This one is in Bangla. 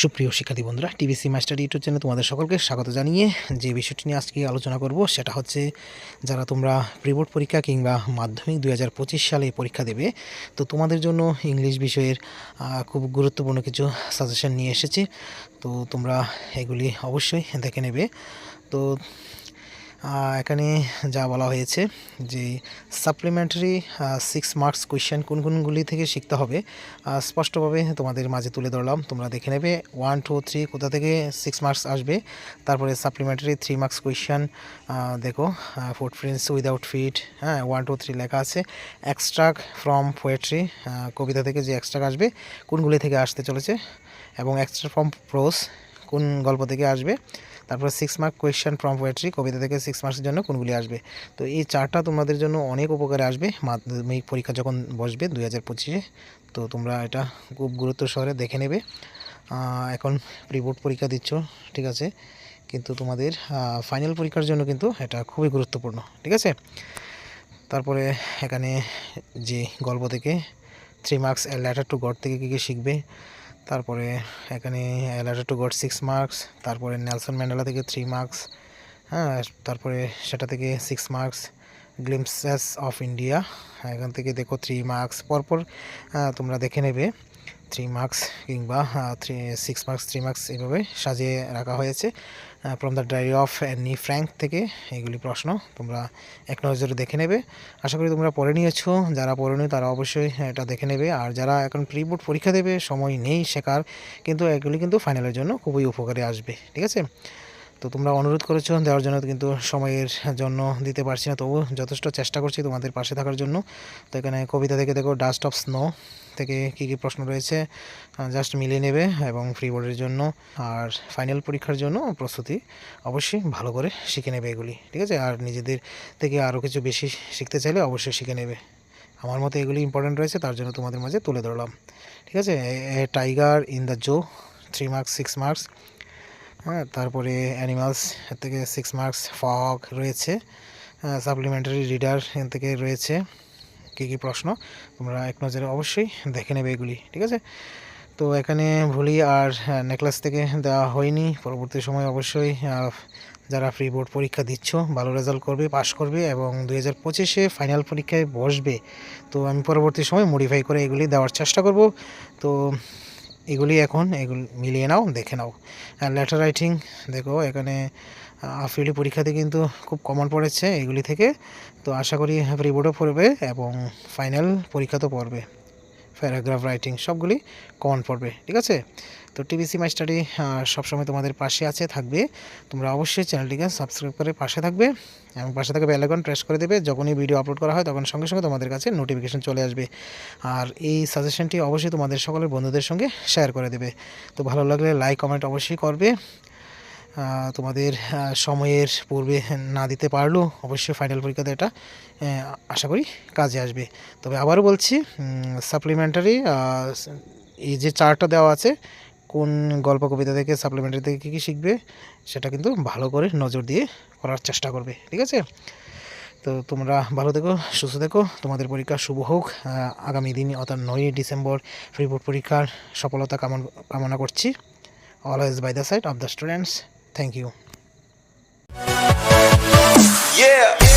সুপ্রিয় শিক্ষার্থী বন্ধুরা, টিভিসি মাস্টার ইউটিউব চ্যানেলে তোমাদের সকলকে স্বাগত জানিয়ে যে বিষয়টি নিয়ে আজকে আলোচনা করব, সেটা হচ্ছে যারা তোমরা প্রিবোর্ড পরীক্ষা কিংবা মাধ্যমিক দু হাজার পঁচিশ সালে পরীক্ষা দেবে, তো তোমাদের জন্য ইংলিশ বিষয়ের খুব গুরুত্বপূর্ণ কিছু সাজেশন নিয়ে এসেছি, তো তোমরা এগুলি অবশ্যই দেখে নেবে। তো এখানে যা বলা হয়েছে যে সাপ্লিমেন্টারি সিক্স মার্কস কোয়েশ্চেন কোন কোনগুলি থেকে শিখতে হবে স্পষ্টভাবে তোমাদের মাঝে তুলে ধরলাম। তোমরা দেখে নেবে ওয়ান টু থ্রি কোথা থেকে সিক্স মার্কস আসবে? তারপরে সাপ্লিমেন্টারি থ্রি মার্কস কোয়েশ্চেন দেখো ফুড প্রিন্টস উইদাউট ফিট হ্যাঁ ওয়ান টু থ্রি লেখা আছে। এক্সট্রাক ফ্রম পোয়েট্রি কবিতা থেকে যে এক্সট্রাক আসবে, কোনগুলি থেকে আসতে চলেছে? এবং এক্সট্রা ফ্রম প্রোস কোন গল্প থেকে আসবে? তারপর six mark question from poetry কবিতা থেকে সিক্স মার্কসের জন্য কোনগুলি আসবে? তো এই চারটা তোমাদের জন্য অনেক উপকারে আসবে। মাধ্যমিক পরীক্ষা যখন বসবে দুই হাজার পঁচিশে, তো তোমরা এটা খুব গুরুত্ব সহকারে দেখে নেবে। এখন প্রি বোর্ড পরীক্ষা দিচ্ছ, ঠিক আছে? কিন্তু তোমাদের ফাইনাল পরীক্ষার জন্য কিন্তু এটা খুবই গুরুত্বপূর্ণ, ঠিক আছে? তারপরে এখানে যে গল্প থেকে three marks letter to God থেকে কী কী শিখবে তারপরে এখানে letter to God six marks তারপরে নেলসন ম্যান্ডেলা থেকে থ্রি মার্কস হ্যাঁ তারপরে সেটা থেকে six marks glimpses of India এখান থেকে দেখো থ্রি মার্কস পরপর তোমরা দেখে নেবে। থ্রি মার্কস কিংবা three six marks three marks এইভাবে সাজিয়ে রাখা হয়েছে। From the diary of Anne Frank থেকে এগুলি প্রশ্ন তোমরা এক নজরে দেখে নেবে। আশা করি তোমরা পড়ে নিয়েছো। যারা পড়েনি তারা অবশ্যই এটা দেখে নেবে। আর যারা এখন প্রি বোর্ড পরীক্ষা দেবে, সময় নেই শেখার, কিন্তু এগুলি কিন্তু ফাইনালের জন্য খুবই উপকারে আসবে। ঠিক আছে? তো তোমরা অনুরোধ করেছ, দেওয়ার জন্য কিন্তু সময়ের জন্য দিতে পারছি না। তবু যথেষ্ট চেষ্টা করছি তোমাদের পাশে থাকার জন্য। তো এখানে কবিতা থেকে দেখো ডাস্ট অফ স্নো থেকে কী কী প্রশ্ন রয়েছে জাস্ট মিলিয়ে নেবে এবং ফ্রি বোর্ডের জন্য আর ফাইনাল পরীক্ষার জন্য প্রস্তুতি অবশ্যই ভালো করে শিখে নেবে এগুলি, ঠিক আছে? আর নিজেদের থেকে আরও কিছু বেশি শিখতে চাইলে অবশ্যই শিখে নেবে। আমার মতে এগুলি ইম্পর্টেন্ট রয়েছে, তার জন্য তোমাদের মাঝে তুলে ধরলাম, ঠিক আছে? Tiger in the zoo three marks six marks হ্যাঁ তারপরে অ্যানিমালস এর থেকে সিক্স মার্কস ফগ রয়েছে। সাপ্লিমেন্টারি রিডার এর থেকে রয়েছে। কী কী প্রশ্ন? তোমরা এক নজরে অবশ্যই দেখে নেবে এগুলি, ঠিক আছে? তো এখানে ভুলি আর নেকলেস থেকে দেওয়া হয়নি। পরবর্তী সময় অবশ্যই যারা ফ্রি বোর্ড পরীক্ষা দিচ্ছ, ভালো রেজাল্ট করবে পাশ করবে এবং দুই হাজার পঁচিশে ফাইনাল পরীক্ষায় বসবে। তো আমি পরবর্তী সময় মডিফাই করে এগুলি দেওয়ার চেষ্টা করব। তো এগুলি এখন, এগুলি মিলিয়ে নাও, দেখে নাও। লেটার রাইটিং দেখো, এখানে আফ্রিলি পরীক্ষাতে কিন্তু খুব কমন পড়েছে এগুলি থেকে। তো আশা করি প্রি বোর্ডও পড়বে এবং ফাইনাল পরীক্ষা তো পড়বে। প্যারাগ্রাফ রাইটিং সবগুলি কমন পড়বে, ঠিক আছে? তো টিবিসি মাই স্টাডি সবসময় তোমাদের পাশে আছে, থাকবে। তোমরা অবশ্যই চ্যানেলটিকে সাবস্ক্রাইব করে পাশে থাকবে। এবং পাশে থাকা বেল আইকন প্রেস করে দেবে, যখনই ভিডিও আপলোড করা হয়, তখন সঙ্গে সঙ্গে তোমাদের কাছে নোটিফিকেশন চলে আসবে। আর এই সাজেশনটি অবশ্যই তোমাদের সকলের বন্ধুদের সঙ্গে শেয়ার করে দেবে। তো ভালো লাগলে লাইক কমেন্ট অবশ্যই করবে। তোমাদের সময়ের পূর্বে না দিতে পারলেও অবশ্যই ফাইনাল পরীক্ষাতে এটা আশা করি কাজে আসবে। তবে আবারও বলছি সাপ্লিমেন্টারি এই যে চার্টটা দেওয়া আছে কোন গল্প, কবিতা থেকে সাপ্লিমেন্টারি থেকে কী কী শিখবে, সেটা কিন্তু ভালো করে নজর দিয়ে করার চেষ্টা করবে, ঠিক আছে? তো তোমরা ভালো থেকো, সুস্থ থেকো। তোমাদের পরীক্ষা শুভ হোক। আগামী দিন অর্থাৎ নয়ই ডিসেম্বর ফ্রি পরীক্ষার সফলতা কামন, কামনা করছি। Always by the side of the students thank you Yeah.